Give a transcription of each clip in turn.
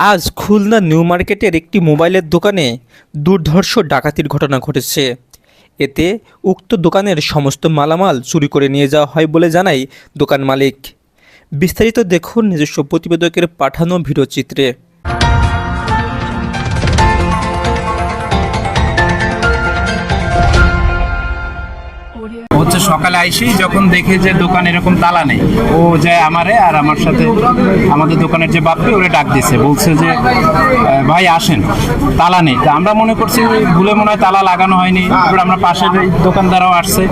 আজ খুলনা নিউ মার্কেটের একটি মোবাইলের দোকানে দুর্ধর্ষ ডাকাতির ঘটনা ঘটেছে। এতে উক্ত দোকানের সমস্ত মালামাল চুরি করে নিয়ে যাওয়া হয় বলে জানায় দোকান মালিক। বিস্তারিত দেখুন নিজস্ব প্রতিবেদকের পাঠানো ভিডিও সকালে আইসেই যখন দেখে যে দোকান এরকম তালা নেই, ও যায় আমারে আর আমার সাথে আমাদের দোকানের যে বাপ্পি ওরে ডাক দিছে। বলছে যে ভাই আসেন, তালা নেই। তা আমরা মনে করছি ভুলে মনে হয় তালা লাগানো হয়নি। তারপর আমরা পাশের দোকানদারও আসছে,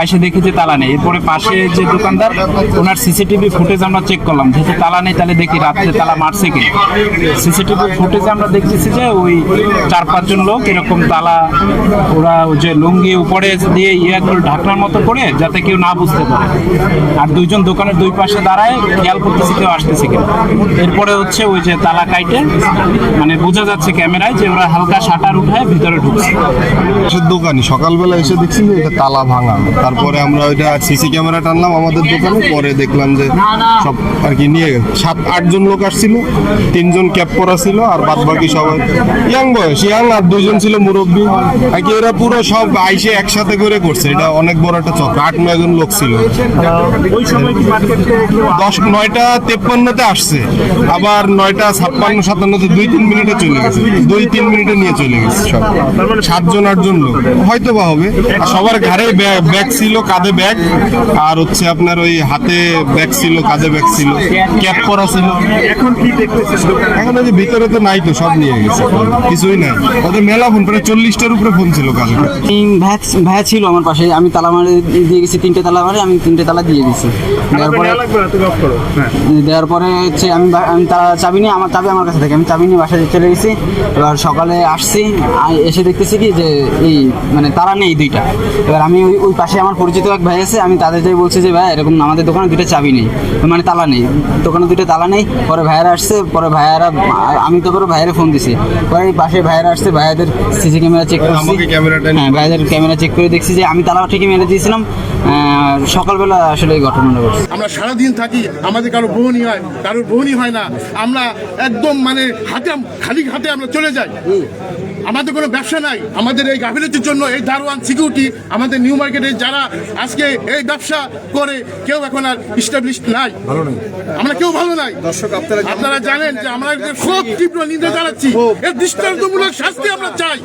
আইসে দেখি যে তালা নেই। এরপরে পাশে যে দোকানদার, ওনার সিসিটিভি ফুটেজ আমরা চেক করলাম। যেহেতু তালা নেই, তাহলে দেখি রাত্রে তালা মারছে কি সিসিটিভি ফুটেজ আমরা দেখতেছি যে ওই চার পাঁচজন লোক, এরকম তালা, ওরা যে লুঙ্গি উপরে দিয়ে ইয়ে ঢাকনার মতো করে যাতে কেউ না বুঝতে পারে। আর দুইজন দোকানের দুই পাশে দাঁড়ায়, খেয়াল করতেছে কেউ আসতেছে কিনা। এরপরে হচ্ছে ওই যে তালা কাইটে মানে বোঝা যাচ্ছে ক্যামেরায় যে ওরা হালকা শাটার উঠায় ভিতরে ঢুকছে। দোকানি সকালবেলা এসে দেখছি যে এটা তালা ভাঙা। তারপরে আমরা ওইটা সিসি ক্যামেরা টানলাম আমাদের দোকানে, পরে দেখলাম যে সব আর কি নিয়ে সাত, আটজন লোক আসছিল, তিনজন ক্যাপ পরা ছিল, আর বাদ বাকি সবাই ইয়াং বয়স ইয়াং আর দুজন ছিল মুরব্বী। আর কি এরা পুরো সব আইসে একসাথে করে করছে। এটা অনেক বড় একটা চক্র। আট নয়জন লোক ছিল। দশ নয়টা তেপ্পান্নতে আসছে। আবার নয়টা ছাপ্পান্ন সাতান্নতে দুই তিন মিনিটে চলে গেছে। দুই তিন মিনিটে নিয়ে চলে গেছে সব। সাতজন আটজন লোক। হয়তো বা হবে। আর সবার ঘাড়ে ব্যাগ ছিল কাঁধে ব্যাগ। আর হচ্ছে আপনার ওই হাতে ব্যাগ ছিল কাঁধে ব্যাগ ছিল। ক্যাপ পরা ছিল। এখন কি দেখতেছেন? এখন ওই ভিতরে তো নাই তো সব নিয়ে গেছে। কিছুই ওদের মেলা ফোন প্রায় চল্লিশটার উপরে ফোন ছিল ভাইয়া ভাইয়া ছিল আমার পাশে। আমি তালা মারে দিয়ে গেছি তিনটে তালা মারে আমি তিনটে তালা দিয়ে দিয়েছি দেওয়ার পরে লাগবে না তুমি অফ করো? হ্যাঁ। দেওয়ার পরে হচ্ছে আমি আমি তালা চাবি নিয়ে আমার চাবি আমার কাছে থাকে। আমি চাবি নিয়ে বাসায় চলে গেছি। এবার সকালে আসছি এসে দেখতেছি কি যে এই মানে তালা নেই দুইটা। এবার আমি ওই ওই পাশে আমার পরিচিত এক ভাই আছে আমি তাদের যাই বলছি যে ভাই এরকম আমাদের দোকানে দুইটা চাবি নেই। মানে তালা নেই। দোকানে দুইটা তালা নেই। পরে ভাইয়ারা আসছে পরে ভাইয়ারা আমি তো পরে ভাইয়ারে ফোন দিছি। পরে এই পাশে ভাইয়ারা আসছে ভাইয়াদের সিসি ক্যামেরা চেক করছি। হ্যাঁ ভাইয়াদের ক্যামেরা চেক করে দেখছি যে আমি তালা ঠিকই মেরে দিয়েছিলাম সকালবেলা আসলে এই ঘটনাটা ঘটছে। আমরা সারাদিন থাকি আমাদের কারও বহনই হয় কারোর বহনই হয় না। আমরা একদম মানে হাতে খালি হাতে আমরা চলে যাই। আমাদের কোনো ব্যবসা নাই। আমাদের এই গাফিলতির জন্য এই দারোয়ান সিকিউরিটি আমাদের নিউ মার্কেটে যারা আজকে এই ব্যবসা করে কেউ এখন আর ইস্টাবলিশ নাই। ভালো নাই। আমরা কেউ ভালো নাই। দর্শক আপনারা জানেন যে আমরা খুব তীব্র নিন্দা জানাচ্ছি। এর দৃষ্টান্তমূলক শাস্তি আমরা চাই।